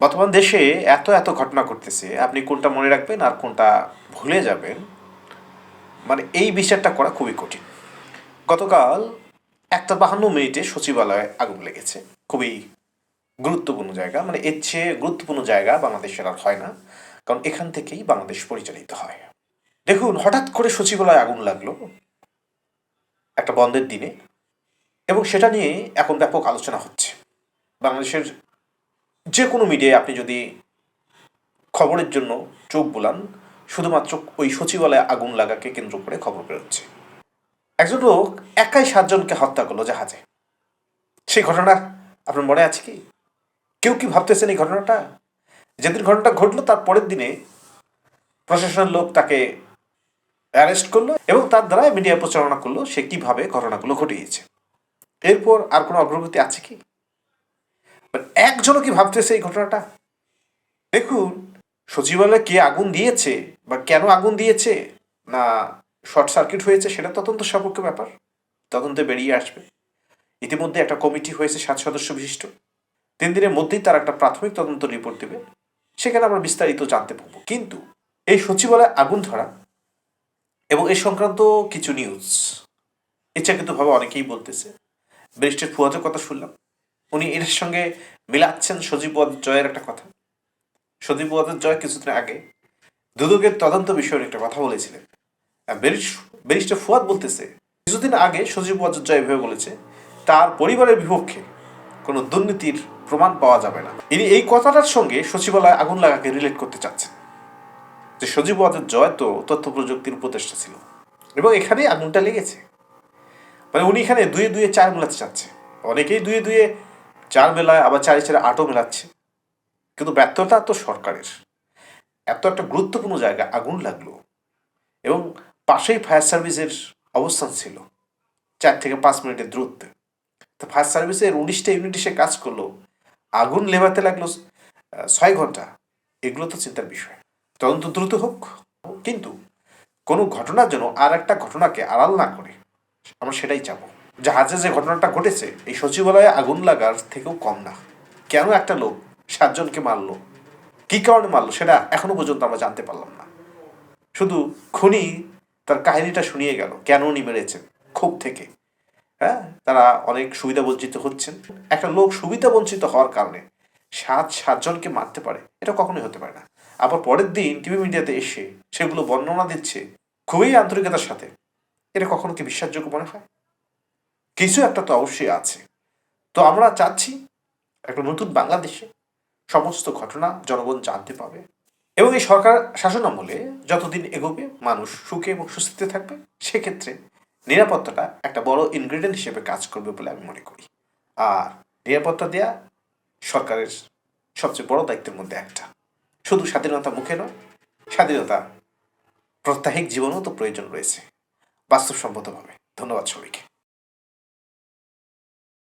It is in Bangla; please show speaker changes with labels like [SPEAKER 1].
[SPEAKER 1] বর্তমান দেশে এত এত ঘটনা ঘটতেছে। আপনি কোনটা মনে রাখবেন আর কোনটা ভুলে যাবেন? মানে এই বিচারটা করা খুবই কঠিন। গতকাল একটা বাহান্ন মিনিটে সচিবালয়ে আগুন লেগেছে। খুবই গুরুত্বপূর্ণ জায়গা। মানে এর চেয়ে গুরুত্বপূর্ণ জায়গা বাংলাদেশের আর হয় না। কারণ এখান থেকেই বাংলাদেশ পরিচালিত হয়। দেখুন, হঠাৎ করে সচিবালয়ে আগুন লাগল একটা বন্ধের দিনে। এবং সেটা নিয়ে এখন ব্যাপক আলোচনা হচ্ছে। বাংলাদেশের যে কোনো মিডিয়ায় আপনি যদি খবরের জন্য চোখ বোলান, শুধুমাত্র ওই সচিবালয়ে আগুন লাগাকে কেন্দ্র করে খবর বেরোচ্ছে। একজন লোক একাই সাতজনকে হত্যা করল জাহাজে। সেই ঘটনা আপনার মনে আছে কি? কেউ কি ভাবতেছেন এই ঘটনাটা? যেদিন ঘটনাটা ঘটলো, তার পরের দিনে প্রশাসনের লোক তাকে অ্যারেস্ট করল এবং তার দ্বারা মিডিয়া প্রচারণা করল সে কীভাবে ঘটনাগুলো ঘটিয়েছে। এরপর আর কোনো অগ্রগতি আছে কি? একজনও কি ভাবতেছে এই ঘটনাটা? দেখুন, সচিবালয়ে কে আগুন দিয়েছে বা কেন আগুন দিয়েছে না শর্ট সার্কিট হয়েছে, সেটা তদন্ত সাপেক্ষ ব্যাপার। তদন্তে বেরিয়ে আসবে। ইতিমধ্যে একটা কমিটি হয়েছে, সাত সদস্য বিশিষ্ট। তিন দিনের মধ্যেই তার একটা প্রাথমিক তদন্ত রিপোর্ট দেবে। সেখানে আমরা বিস্তারিত জানতে পারব। কিন্তু এই সচিবালয়ে আগুন ধরা এবং এই সংক্রান্ত কিছু নিউজ ইচ্ছাকৃতভাবে অনেকেই বলতেছে। ব্যারিস্টার ফুয়াদের কথা শুনলাম। উনি এর সঙ্গে মিলাচ্ছেন সজীব জয়ের একটা কথা। সজীব জয় কিছুদিন আগে দুদকের তদন্ত বিষয়ে একটা কথা বলেছিলেন। ব্যারিস্টার ফুয়াদ বলতেছে, কিছুদিন আগে সজীব জয় ভেবে বলেছে, তার পরিবারের বিপক্ষে কোনো দুর্নীতির প্রমাণ পাওয়া যাবে না। ইনি এই কথাটার সঙ্গে সচিবালয় আগুন লাগাকে রিলেট করতে চাচ্ছেন। যে সজীব জয় তো তথ্য প্রযুক্তির উপদেষ্টা ছিল। এবং এখানেই আগুনটা লেগেছে। মানে উনি এখানে দুয়ে দুয়ে চার মেলাতে চাচ্ছে। অনেকেই দুয়ে দুয়ে চার মেলায় আবার চারে চারে আটও মেলাচ্ছে। কিন্তু ব্যর্থতা তো সরকারের। এত একটা গুরুত্বপূর্ণ জায়গা, আগুন লাগল। এবং পাশেই ফায়ার সার্ভিসের অবস্থান ছিল। চার থেকে পাঁচ মিনিটের দূরত্বে। তো ফায়ার সার্ভিসের উনিশটা ইউনিট এসে কাজ করল। আগুন লেবাতে লাগল ছয় ঘণ্টা। এগুলো তো চিন্তার বিষয়। তদন্ত দ্রুত হোক। কিন্তু কোনো ঘটনার জন্য আর একটা ঘটনাকে আড়াল না করে, আমরা সেটাই চাবো। জাহাজে যে ঘটনাটা ঘটেছে, এই সচিবালয়ে আগুন লাগার থেকেও কম না। কেন একটা লোক সাতজনকে মারলো? কি কারণে মারলো? সেটা এখনও পর্যন্ত আমরা জানতে পারলাম না। শুধু খুনি তার কাহিনীটা শুনিয়ে গেল, কেন উনি মেরেছেন, ক্ষোভ থেকে। হ্যাঁ তারা অনেক সুবিধা বঞ্চিত হচ্ছেন। একটা লোক সুবিধা বঞ্চিত হওয়ার কারণে সাত, সাতজনকে মারতে পারে, এটা কখনোই হতে পারে না। আবার পরের দিন টিভি মিডিয়াতে এসে সেগুলো বর্ণনা দিচ্ছে খুবই আন্তরিকতার সাথে। এটা কখনো কি বিশ্বাসযোগ্য মনে হয়? কিছু একটা তো অবশ্যই আছে। তো আমরা চাচ্ছি একটা নতুন বাংলাদেশে সমস্ত ঘটনা জনগণ জানতে পাবে এবং এই সরকার শাসন আমলে যতদিন এগোবে, মানুষ সুখে এবং সুস্থিতে থাকবে, সেক্ষেত্রে নিরাপত্তাটা একটা বড় ইনগ্রেডিয়েন্ট হিসেবে কাজ করবে বলে আমি মনে করি। আর নিরাপত্তা দেয়া সরকারের সবচেয়ে বড় দায়িত্বের মধ্যে একটা। শুধু স্বাধীনতা মুখে নয়, স্বাধীনতা প্রত্যাহিক জীবনও তো প্রয়োজন রয়েছে, বাস্তবসম্মতভাবে। ধন্যবাদ সবাইকে।